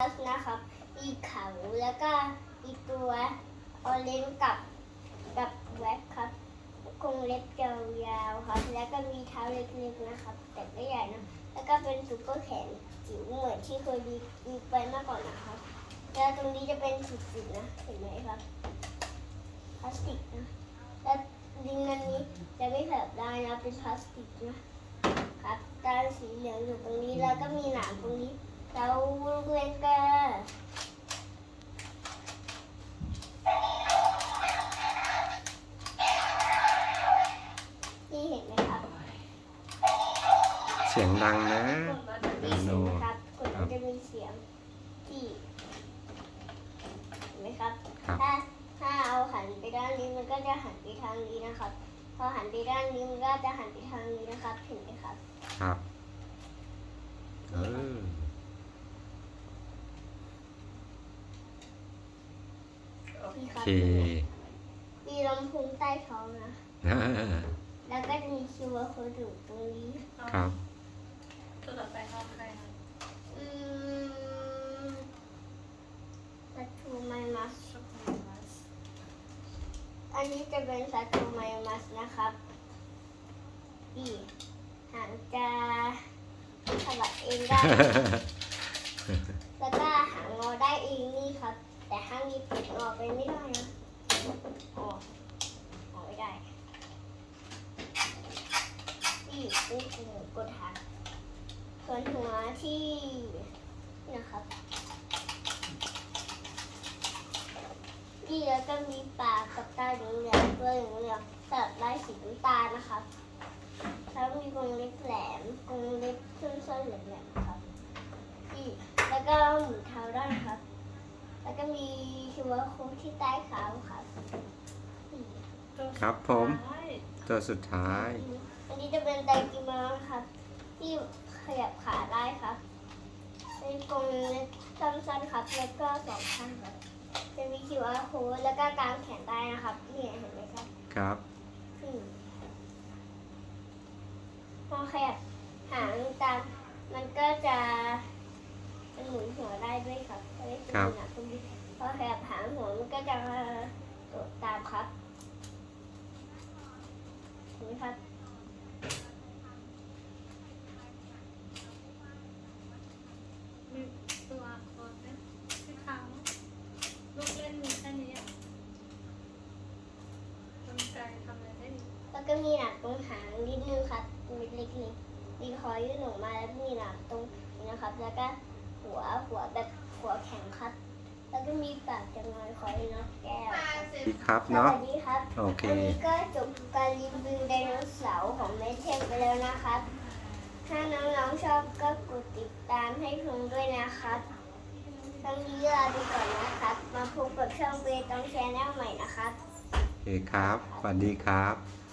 สนะครับมีเขาแล้วก็มีตัวออเรนกับกับแว็กครับกรงเล็บยาวๆครับ แล้วก็มีเท้าเล็กๆนะครับ แต่ไม่ใหญ่นะ แล้วก็เป็นซุปเปอร์แขนจิ๋วเหมือนที่เคยมีมีไปมื่อก่อนนะครับ แล้วตรงนี้จะเป็นจุดๆนะ เห็นไหมครับพลาสติกนะ แล้วดินอันนี้จะไม่แผลบได้นะ เป็นพลาสติกนะครับตาสีเหลืองอยู่ตรงนี้ แล้วก็มีหนามตรงนี้ เราเล่นกันนี่เห็นไหมครับเสียงดังนะนี่เห็นไหมครับกดมันจะมีเสียงที่เห็นไหมครับ ครับ ถ้าถ้าเอาหันไปด้านนี้มันก็จะหันไปทางนี้นะครับ พอหันไปด้านนี้มันก็จะหันไปทางนี้นะครับเห็นไหมครับ ครับ เออ นี่คโอรับเค มีลำโพงใต้ท้องนะอ่าแล้วก็จะมีคิวอาร์โค้ดอยู่ตรงนี้ ครับ ตัวต่อไปเข้าใครคะอืมสัตว์ไมมัส ช็อกโกแลตมัสอันนี้จะเป็นสัตว์ไมมัสนะครับนี่หางจะสะบัดเองได้ แล้วก็หางงอได้เองนี่ครับ แต่ข้างนี้ปิดงอไปไม่ได้นะออกออกไม่ได้ นี่นี่คือ กดหางส่วนหัวที่นี่นะครับ นี่แล้วก็มีปากกับตาเหลืองๆตัวเหลืองๆสลับลายสีน้ำตาลนะครับแล้วมีกรงเล็บแหลมกรงเล็บส้นๆแหลมๆครับนี่แล้วก็หมุนเท้าได้ครับ แล้วก็มีชัวโค้ดที่ใต้ขาครับนี่ตัวครับผมสุดท้ายตัวสุดท้ายอั นนี้จะเป็นไดกิมอนครับ ที่ขยับขาได้ครับเป็นกรงเล็บสั้นๆครับ แล้วก็สองข้างครับ จะมี QR code แล้วก็กางแขนได้นะครับนี่เห็นไหมครับครับอืมพอขยับหางตามมันก็จะเป็นหมุนหัวได้ด้วยครับจะได้เป็นครับหนักตรงนี้พอขยับหางหัวมันก็จะโดดตามครับเห็นไหมครับ มีตัวโค้ดไหมที่ค้างลูกเล่นมีแค่นี้อะกลไกทำอะไรได้อี กแล้วก็มีหนักตรงหางนิดนึงครับเล็กๆมีคอยยื่นออกมาแล้วมีหนักตรงนี้นะครับ แล้วก็หัวหัวแบบหัวแข็งครับ แล้วก็มีปากจะงอยคอยนกแก้วพี่ครับสเนาะ วัสดีครับโอเคอันนี้ก็จบการรีวิวไดโนเสาร์ของแม่เทพไปแล้วนะครับ ถ้าน้องๆชอบก็กดติดตามให้พงด้วยนะครับทั้งนี้ลาไปก่อนนะครับ มาพบกับช่องเบตองแชนแนลใหม่นะครับ โอเคครับสวัสดีครับ